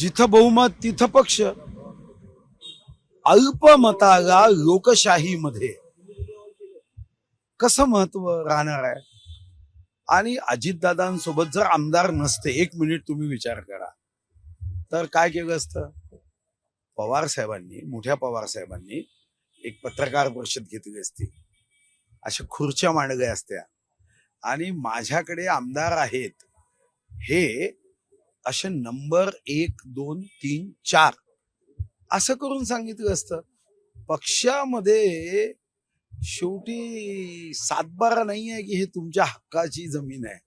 जिथं बहुमत तिथं पक्ष. अल्पमताला लोकशाहीमध्ये. कसं महत्त्व राहणार आहे? आणि अजितदादांसोबत जर आमदार नसते एक मिनिट तुम्ही विचार करा. तर काय केलं असतं? पवार साहेबांनी मोठ्या पवार साहेबांनी एक पत्रकार परिषद घेतली असती. अशा खुर्च्या मांडल्या असत्या. आणि माझ्याकडे आमदार आहेत. हे असे नंबर एक दोन तीन चार. असं करून सांगितलं असतं. पक्षामध्ये शेवटी सातबारा नाही आहे की हे तुमच्या हक्काची जमीन आहे.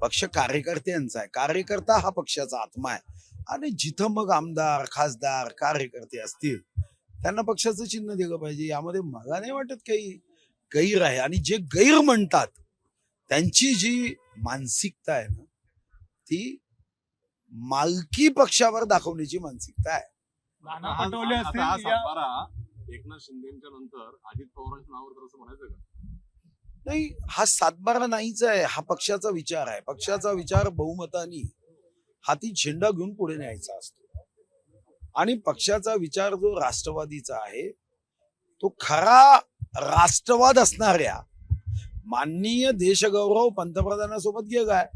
पक्ष कार्यकर्त्यांचा आहे. कार्यकर्ता हा पक्षाचा आत्मा आहे. आणि जिथं मग आमदार खासदार कार्यकर्ते असतील त्यांना पक्षाचं चिन्ह दिलं पाहिजे. यामध्ये मला नाही वाटत काही गैर आहे. आणि जे गैर म्हणतात त्यांची जी मानसिकता आहे ना ती मालकी पक्षावर दाखवण्याची मानसिकता आहे. नाना आता पटोले आता असतील या सातबारा एकनाथ शिंदेच्या नंतर अजित पवारांच्या नावावर तर असं म्हणायचं का? नाही हा सातबारा नाहीच आहे हा पक्षाचा विचार आहे. पक्षाचा विचार बहुमतानी हाती झेंडा घेऊन पुढे न्यायचा असतो. आणि पक्षाचा विचार जो राष्ट्रवादीचा आहे तो खरा राष्ट्रवाद असणाऱ्या माननीय देशगौरव पंतप्रधानासोबत गेलाय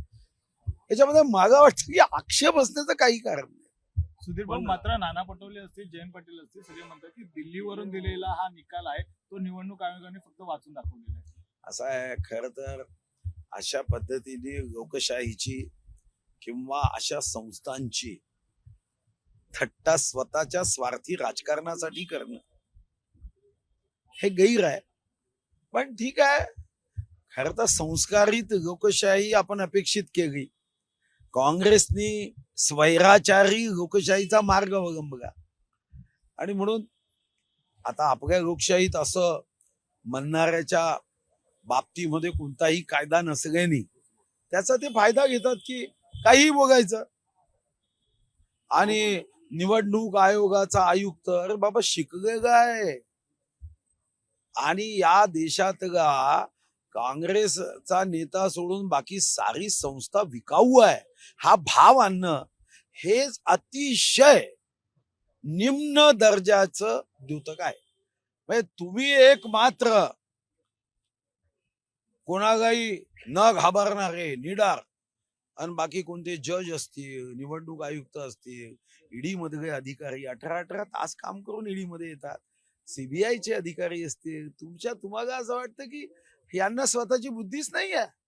याच्यामध्ये मला वाटतं की आक्षेप असण्याचं काही कारण नाही. सुधीर भाऊ पण- मात्र नाना पटोले असतील जयंत पाटील असतील सगळे म्हणतात की दिल्लीवरून दिलेला हा निकाल आहे तो निवडणूक आयोगाने फक्त वाचून दाखवलेला आहे. असं आहे खर तर अशा पद्धतीने लोकशाहीची किंवा अशा संस्थांची थट्टा स्वतःच्या स्वार्थी राजकारणासाठी करणं हे गैर आहे. पण ठीक आहे खर तर संस्कारित लोकशाही आपण अपेक्षित केली. काँग्रेसनी स्वैराचारी लोकशाहीचा मार्ग अवलंबला आणि म्हणून आता आपल्या लोकशाहीत असं म्हणणाऱ्याच्या बाबतीमध्ये कोणताही कायदा नसल्याने त्याचा ते फायदा घेतात की काही बघायचं आणि निवडणूक आयोगाचा आयुक्त अरे बाबा शिकलेला आहे. आणि या देशातला काँग्रेसचा नेता सोडून बाकी सारी संस्था विकाऊ आहे हा भाव आणणं हेच अतिशय निम्न दर्जाचं द्योतक आहे. म्हणजे तुम्ही एक मात्र कोणालाही न घाबरणारे निडार आणि बाकी कोणते जज असतील निवडणूक आयुक्त असतील ईडी मधले अधिकारी अठरा अठरा तास काम करून ईडी मध्ये येतात सीबीआयचे अधिकारी असतील तुमच्या तुम्हाला असं वाटतं की यांना स्वतःची बुद्धीच नाही आहे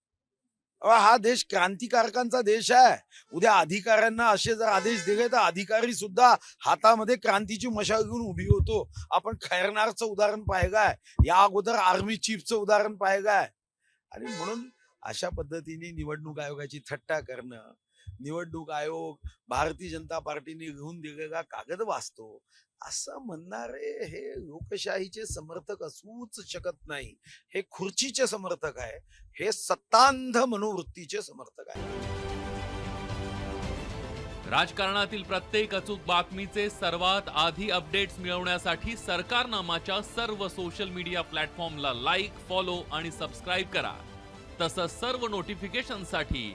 हा देश क्रांतिकारकांचा देश आहे. उद्या अधिकाऱ्यांना असे जर आदेश दिले तर अधिकारी सुद्धा हातामध्ये क्रांतीची मशाल घेऊन उभी होतो. आपण खैरनारचं उदाहरण पाहिलंय. या अगोदर आर्मी चीफचं उदाहरण पाहिलंय. आणि म्हणून अशा पद्धतीने निवडणूक आयोगाची थट्टा करणं निवडणूक आयोग भारतीय जनता पार्टीने घेऊन दिलेला कागद वाचतो. असं म्हणणारे हे लोकशाहीचे समर्थक असूच शकत नाही. हे खुर्चीचे समर्थक आहे. हे सत्तांध मनोवृत्तीचे समर्थक आहे. राजकारणातील प्रत्येक अचूक बातमीचे सर्वात आधी अपडेट्स मिळवण्यासाठी सरकारनामाच्या सर्व सोशल मीडिया प्लॅटफॉर्मला लाईक फॉलो आणि सबस्क्राईब करा. तसंच सर्व नोटिफिकेशनसाठी